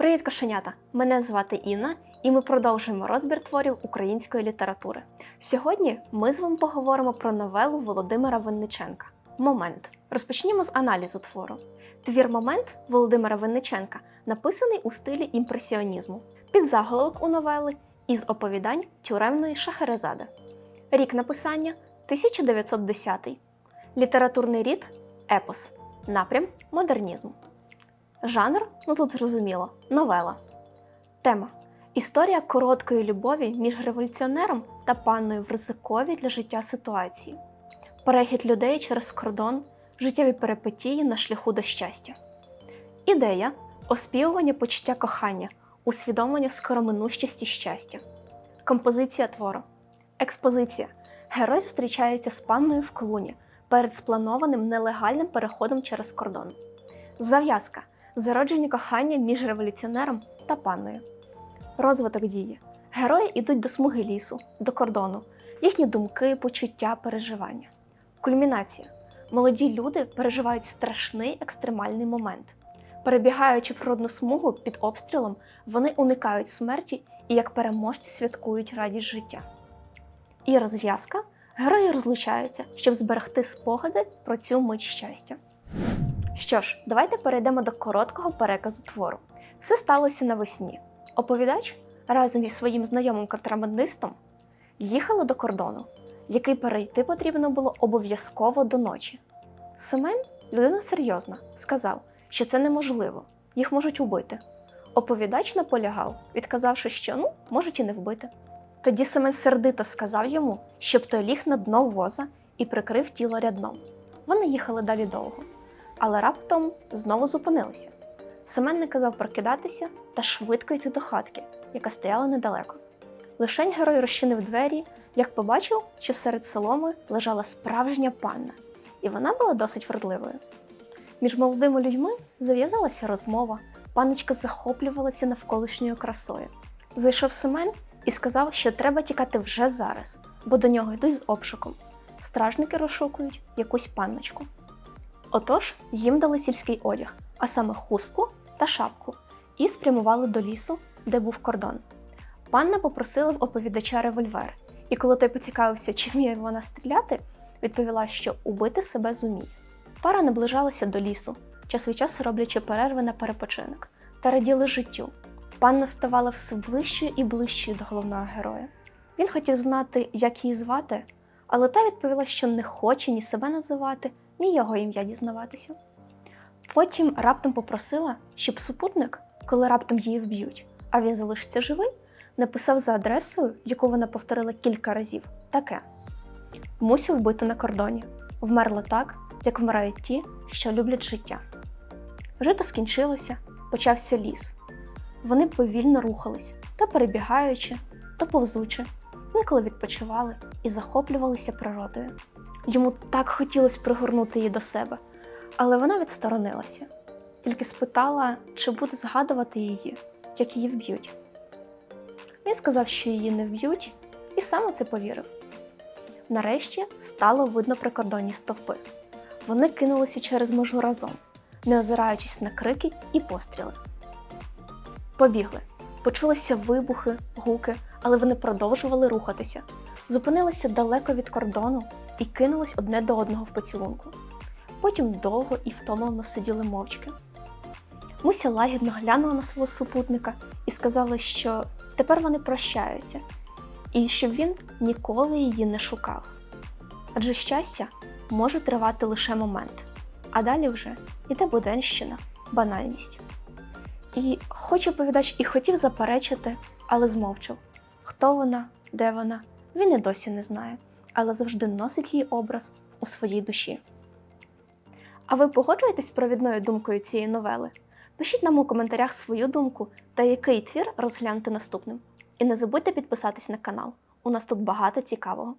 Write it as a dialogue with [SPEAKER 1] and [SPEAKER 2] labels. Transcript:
[SPEAKER 1] Привіт, кошенята! Мене звати Інна, і ми продовжуємо розбір творів української літератури. Сьогодні ми з вами поговоримо про новелу Володимира Винниченка Момент. Розпочнімо з аналізу твору. Твір Момент Володимира Винниченка написаний у стилі імпресіонізму. Під заголовок у новели із оповідань тюремної Шахерезади. Рік написання 1910. Літературний рід епос. Напрям модернізм. Жанр, ну тут зрозуміло, новела. Тема Історія короткої любові між революціонером та панною в ризиковій для життя ситуації. Перехід людей через кордон, життєві перипетії на шляху до щастя. Ідея оспівування почуття кохання, усвідомлення скороминущості щастя. Композиція твору. Експозиція. Герой зустрічається з панною в клуні перед спланованим нелегальним переходом через кордон. Зав'язка зародження кохання між революціонером та панною. Розвиток дії. Герої йдуть до смуги лісу, до кордону, їхні думки, почуття, переживання. Кульмінація. Молоді люди переживають страшний екстремальний момент. Перебігаючи природну смугу під обстрілом, вони уникають смерті і як переможці святкують радість життя. І розв'язка. Герої розлучаються, щоб зберегти спогади про цю мить щастя. Що ж, давайте перейдемо до короткого переказу твору. Все сталося навесні. Оповідач разом зі своїм знайомим контрабандистом їхали до кордону, який перейти потрібно було обов'язково до ночі. Семен, людина серйозна, сказав, що це неможливо, їх можуть убити. Оповідач наполягав, відказавши, що ну, можуть і не вбити. Тоді Семен сердито сказав йому, щоб той ліг на дно воза і прикрив тіло рядном. Вони їхали далі довго але раптом знову зупинилися. Семен не казав прокидатися та швидко йти до хатки, яка стояла недалеко. Лишень герой розчинив двері, як побачив, що серед соломи лежала справжня панна, і вона була досить вродливою. Між молодими людьми зав'язалася розмова, панночка захоплювалася навколишньою красою. Зайшов Семен і сказав, що треба тікати вже зараз, бо до нього йдуть з обшуком. Стражники розшукують якусь панночку. Отож їм дали сільський одяг, а саме хустку та шапку, і спрямували до лісу, де був кордон. Панна попросила в оповідача револьвер, і коли той поцікавився, чи вміє вона стріляти, відповіла, що убити себе зуміє. Пара наближалася до лісу, час від часу роблячи перерви на перепочинок, та раділи життю. Панна ставала все ближчою і ближчою до головного героя. Він хотів знати, як її звати, але та відповіла, що не хоче ні себе називати, ні його ім'я дізнаватися. Потім раптом попросила, щоб супутник, коли раптом її вб'ють, а він залишиться живий, написав за адресою, яку вона повторила кілька разів, таке: Мусю вбити на кордоні. Вмерла так, як вмирають ті, що люблять життя. Жито скінчилося, почався ліс. Вони повільно рухались, то перебігаючи, то повзучи, інколи відпочивали і захоплювалися природою. Йому так хотілося пригорнути її до себе, але вона відсторонилася, тільки спитала, чи буде згадувати її, як її вб'ють. Він сказав, що її не вб'ють, і сам у це повірив. Нарешті стало видно прикордонні стовпи. Вони кинулися через межу разом, не озираючись на крики і постріли. Побігли. Почулися вибухи, гуки, але вони продовжували рухатися, зупинилися далеко від кордону і кинулись одне до одного в поцілунку. Потім довго і втомлено сиділи мовчки. Муся лагідно глянула на свого супутника і сказала, що тепер вони прощаються, і щоб він ніколи її не шукав. Адже щастя може тривати лише момент, а далі вже іде буденщина, банальність. І хоч оповідач і хотів заперечити, але змовчав, хто вона, де вона, він і досі не знає але завжди носить її образ у своїй душі. А ви погоджуєтесь провідною думкою цієї новели? Пишіть нам у коментарях свою думку та який твір розглянути наступним. І не забудьте підписатись на канал. У нас тут багато цікавого.